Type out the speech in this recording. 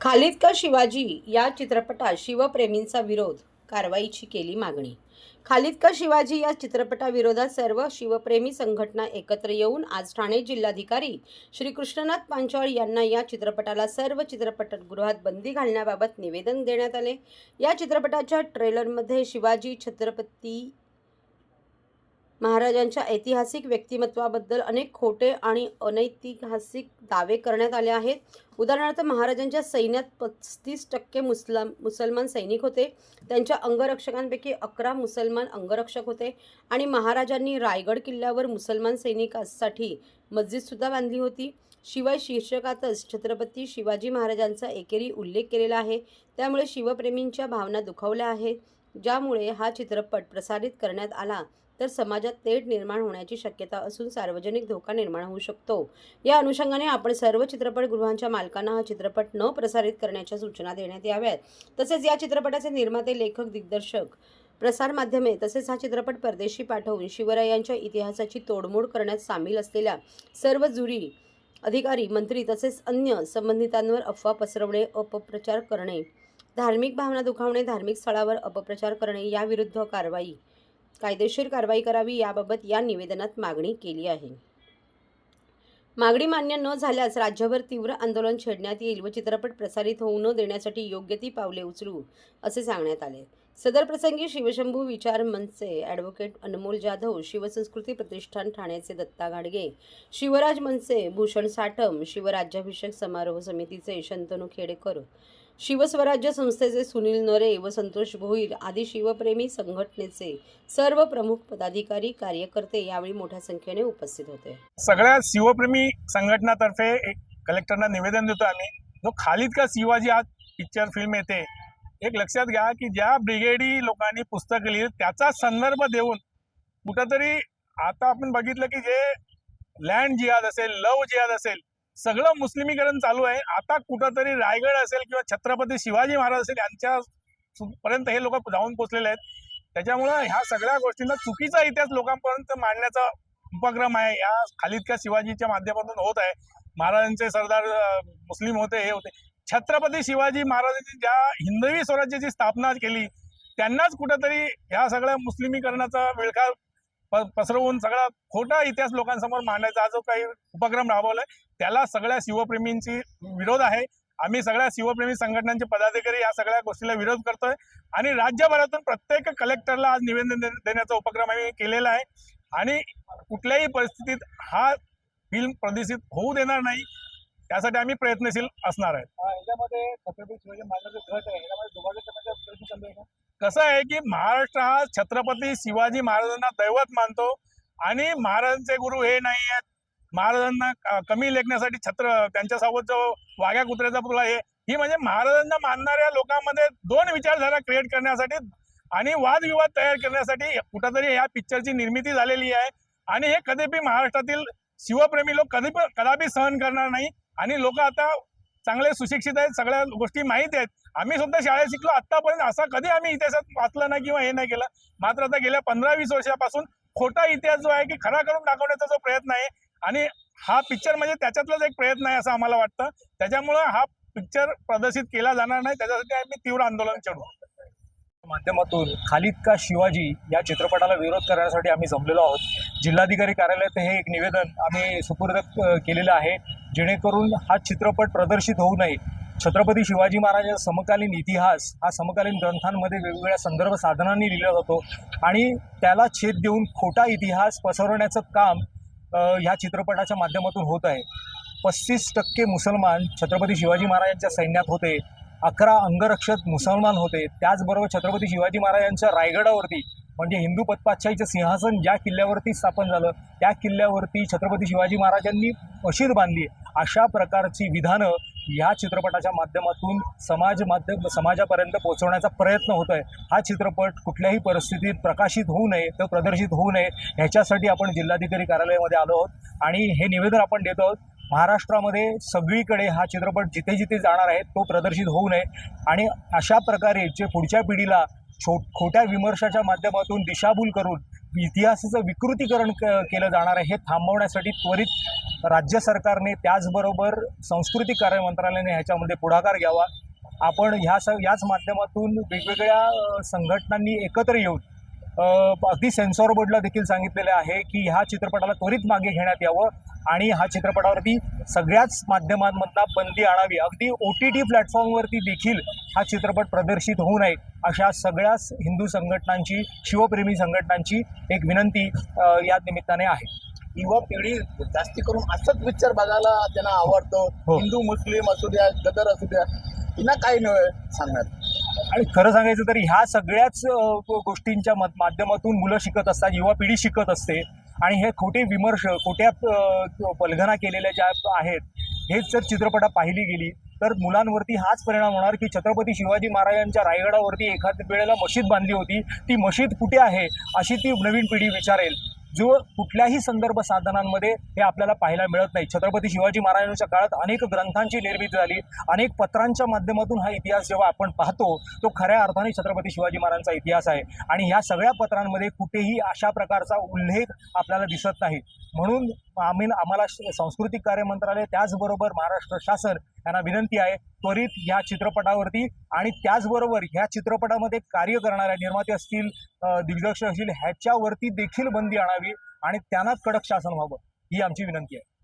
खालिद का शिवाजी या चित्रपटात शिवप्रेमींचा विरोध कारवाईची केली मागणी. खालिद का शिवाजी या चित्रपटाविरोधात सर्व शिवप्रेमी संघटना एकत्र येऊन आज ठाणे जिल्हाधिकारी श्री कृष्णनाथ पांचाळ यांना या चित्रपटाला सर्व चित्रपटगृहात बंदी घालण्याबाबत निवेदन देण्यात आले. या चित्रपटाच्या ट्रेलरमध्ये शिवाजी छत्रपती महाराजांच्या ऐतिहासिक व्यक्तिमत्वाबद्दल अनेक खोटे आणि अनैतिहासिक दावे करण्यात आले आहेत. उदाहरणार्थ महाराजांच्या सैन्यात पस्तीस टक्के मुसलम मुसलमान सैनिक होते. त्यांच्या अंगरक्षकांपैकी अकरा मुसलमान अंगरक्षक होते आणि महाराजांनी रायगड किल्ल्यावर मुसलमान सैनिकांसाठी मस्जिदसुद्धा बांधली होती. शिवाय शीर्षकातच छत्रपती शिवाजी महाराजांचा एकेरी उल्लेख केलेला आहे. त्यामुळे शिवप्रेमींच्या भावना दुखावल्या आहेत. ज्यामुळे हा चित्रपट प्रसारित करण्यात आला. तर समाजात तेढ निर्माण होण्याची शक्यता असून सार्वजनिक धोका निर्माण होऊ शकतो. या अनुषंगाने आपण सर्व चित्रपटगृहांच्या मालकांना हा चित्रपट न प्रसारित करण्याच्या सूचना देण्यात याव्यात. तसेच या चित्रपटाचे निर्माते लेखक दिग्दर्शक प्रसारमाध्यमे तसेच हा चित्रपट परदेशी पाठवून शिवरायांच्या इतिहासाची तोडमोड करण्यात सामील असलेल्या सर्व जुरी अधिकारी मंत्री तसेच अन्य संबंधितांवर अफवा पसरवणे अपप्रचार करणे धार्मिक भावना दुखावणे धार्मिक स्थळावर अपप्रचार करणे याविरुद्ध कारवाई कायदेशीर कारवाई करावी याबाबत या निवेदनात मागणी केली आहे. मागणी मान्य न झाल्यास राज्यभर तीव्र आंदोलन छेडण्यात येईल व चित्रपट प्रसारित होऊ न देण्यासाठी योग्य ती पावले उचलू असे सांगण्यात आले. सदर प्रसंगी शिवशंभू विचार मनसे ॲडव्होकेट अनमोल जाधव शिवसंस्कृती प्रतिष्ठान ठाण्याचे दत्ता गाडगे शिवराज मनसे भूषण साठम शिवराज्याभिषेक समारोह समितीचे शंतनू खेडेकर शिवस्वराज्य संस्थेचे सुनील नरे व संतोष भोईर आदी शिवप्रेमी संघटनेचे सर्व प्रमुख पदाधिकारी कार्यकर्ते यावेळी मोठ्या संख्येने उपस्थित होते. सगळ्या शिवप्रेमी संघटनातर्फे एक कलेक्टरना निवेदन देतो आम्ही. जो खालिद का शिवाजी आज पिक्चर फिल्म येते एक लक्षात घ्या की ज्या ब्रिगेडी लोकांनी पुस्तक लिहिली त्याचा संदर्भ देऊन कुठंतरी आता आपण बघितलं की जे लँड जिहाद असेल लव जिहाद असेल सगळं मुस्लिमीकरण चालू आहे. आता कुठंतरी रायगड असेल किंवा छत्रपती शिवाजी महाराज असेल यांच्या पर्यंत हे लोक जाऊन पोचलेले आहेत. त्याच्यामुळं ह्या सगळ्या गोष्टींना चुकीचा इतिहास लोकांपर्यंत मांडण्याचा उपक्रम आहे. या खालिद का शिवाजीच्या माध्यमातून होत आहे. महाराजांचे सरदार मुस्लिम होते हे होते. छत्रपती शिवाजी महाराजांनी ज्या हिंदवी स्वराज्याची स्थापना केली त्यांनाच कुठंतरी ह्या सगळ्या मुस्लिमीकरणाचा विळखा पसरवून सगळा खोटा इतिहास लोकांसमोर मांडायचा जो काही उपक्रम राबवलाय त्याला सगळ्या शिवप्रेमींची विरोध आहे. आम्ही सगळ्या शिवप्रेमी संघटनांचे पदाधिकारी या सगळ्या गोष्टीला विरोध करतोय. आणि राज्यभरातून प्रत्येक कलेक्टरला आज निवेदन दे- देण्याचा उपक्रम आम्ही केलेला आहे. आणि कुठल्याही परिस्थितीत हा फिल्म प्रदर्शित होऊ देणार नाही. त्यासाठी आम्ही प्रयत्नशील असणार आहे. याच्यामध्ये छत्रपती शिवाजी महाराजांचं घट आहे याच्यामध्ये दुभाषा करण्याचा प्रयत्न चालू आहे का? कसं आहे की महाराष्ट्र हा छत्रपती शिवाजी महाराजांना दैवत मानतो आणि महाराजांचे गुरु हे नाही आहेत. महाराजांना कमी लेखण्यासाठी छत्र त्यांच्यासोबत जो वाघ्या कुत्र्याचा पुतळा हे ही म्हणजे महाराजांना मानणाऱ्या लोकांमध्ये दोन विचारधारा क्रिएट करण्यासाठी आणि वादविवाद तयार करण्यासाठी कुठंतरी या पिक्चरची निर्मिती झालेली आहे. आणि हे कधीपी महाराष्ट्रातील शिवप्रेमी लोक कधी पण कदापि सहन करणार नाही. आणि लोक आता चांगले सुशिक्षित आहेत सगळ्या गोष्टी माहीत आहेत. आम्ही सुद्धा शाळेत शिकलो आतापर्यंत असा कधी आम्ही इतिहासात वाचलं नाही किंवा हे नाही केलं. मात्र आता गेल्या पंधरा वीस वर्षापासून खोटा इतिहास जो आहे की खरा करून दाखवण्याचा जो प्रयत्न आहे आणि हा पिक्चर म्हणजे त्याच्यातलाच एक प्रयत्न आहे असं आम्हाला वाटतं. त्याच्यामुळं हा पिक्चर प्रदर्शित केला जाणार नाही. त्याच्यासाठी आम्ही तीव्र आंदोलन छेडू माध्यमातून खालिद का शिवाजी या चित्रपटाला विरोध करण्यासाठी आम्ही जमलेलो आहोत. जिल्हाधिकारी कार्यालयात हे एक निवेदन आम्ही सुपूर्द केलेलं आहे. जेणेकरून हा चित्रपट प्रदर्शित होऊ नये. छत्रपती शिवाजी महाराजांचा समकालीन इतिहास हा समकालीन ग्रंथांमध्ये वेगवेगळ्या संदर्भ साधनांनी लिहिला जातो आणि त्याला छेद देऊन खोटा इतिहास पसरवण्याचं काम ह्या चित्रपटाच्या माध्यमातून होत आहे. पस्तीस टक्के मुसलमान छत्रपती शिवाजी महाराजांच्या सैन्यात होते. अकरा अंगरक्षक मुसलमान होते. त्याचबरोबर छत्रपती शिवाजी महाराजांच्या रायगडावरती म्हणजे हिंदू पदपातशाहीचं सिंहासन ज्या किल्ल्यावरती स्थापन झालं त्या किल्ल्यावरती छत्रपती शिवाजी महाराजांनी मशीद बांधली. अशा प्रकारची विधानं ह्या चित्रपटाच्या माध्यमातून समाज माध्यम समाजापर्यंत पोहोचवण्याचा प्रयत्न होत आहे हा चित्रपट कुठल्याही परिस्थितीत प्रकाशित होऊ नये तर प्रदर्शित होऊ नये ह्याच्यासाठी आपण जिल्हाधिकारी कार्यालयामध्ये आलो आहोत. आणि हे निवेदन आपण देत आहोत महाराष्ट्रामध्ये सगळीकडे हा चित्रपट जिथे जिथे जाणार आहे तो प्रदर्शित होऊ नये. आणि अशा प्रकारे जे पुढच्या पिढीला छो खोट्या विमर्शाच्या माध्यमातून दिशाभूल करून इतिहासाचं विकृतीकरण क- केलं जाणार आहे हे थांबवण्यासाठी त्वरित राज्य सरकारने त्याचबरोबर सांस्कृतिक कार्य मंत्रालयाने ह्याच्यामध्ये पुढाकार घ्यावा. आपण ह्या स याच माध्यमातून वेगवेगळ्या संघटनांनी एकत्र येऊन अगदी सेन्सॉर बोर्डला देखील सांगितलेलं आहे की ह्या चित्रपटाला त्वरित मागे घेण्यात यावं. आणि हा चित्रपटावरती सगळ्याच माध्यमांमधला बंदी आणावी. अगदी ओ टी टी प्लॅटफॉर्मवरती देखील हा चित्रपट प्रदर्शित होऊ नये अशा सगळ्याच हिंदू संघटनांची शिवप्रेमी संघटनांची एक विनंती या निमित्ताने आहे. युवा पिढी जास्ती करून असंच पिक्चर बघायला त्यांना आवडतो. हो. हिंदू मुस्लिम असू द्या गदर असू द्या त्यांना काही नव्हे सांगणार? आणि खरं सांगायचं तर ह्या सगळ्याच गोष्टींच्या मध- माध्यमातून मुलं शिकत असतात युवा पिढी शिकत असते. आणि हे खोटे विमर्श खोट्या पलघना केलेल्या ज्या आहेत हेच जर चित्रपटात पाहिली गेली तर मुलांवरती हाच परिणाम होणार की छत्रपती शिवाजी महाराजांच्या रायगडावरती एखाद्या वेळेला मशीद बांधली होती ती मशीद कुठे आहे अशी ती नवीन पिढी विचारेल. जो कुठल्याही संदर्भ साधनांमध्ये हे आपल्याला पाहायला मिळत नाही. छत्रपती शिवाजी महाराजांच्या काळात अनेक ग्रंथांची निर्मिती झाली. अनेक पत्रांच्या माध्यमातून हा इतिहास जेव्हा आपण पाहतो तो खऱ्या अर्थाने छत्रपती शिवाजी महाराजांचा इतिहास आहे. आणि ह्या सगळ्या पत्रांमध्ये कुठेही अशा प्रकारचा उल्लेख आपल्याला दिसत नाही. म्हणून आम्ही आम्हाला सांस्कृतिक कार्य मंत्रालय त्याचबरोबर महाराष्ट्र शासन यांना विनंती आहे त्वरित या चित्रपटावरती आणि त्याचबरोबर ह्या चित्रपटामध्ये कार्य करणाऱ्या निर्माते असतील दिग्दर्शक असतील ह्याच्यावरती देखील बंदी आणावी आणि त्यांनाच कडक शासन व्हावं ही आमची विनंती आहे.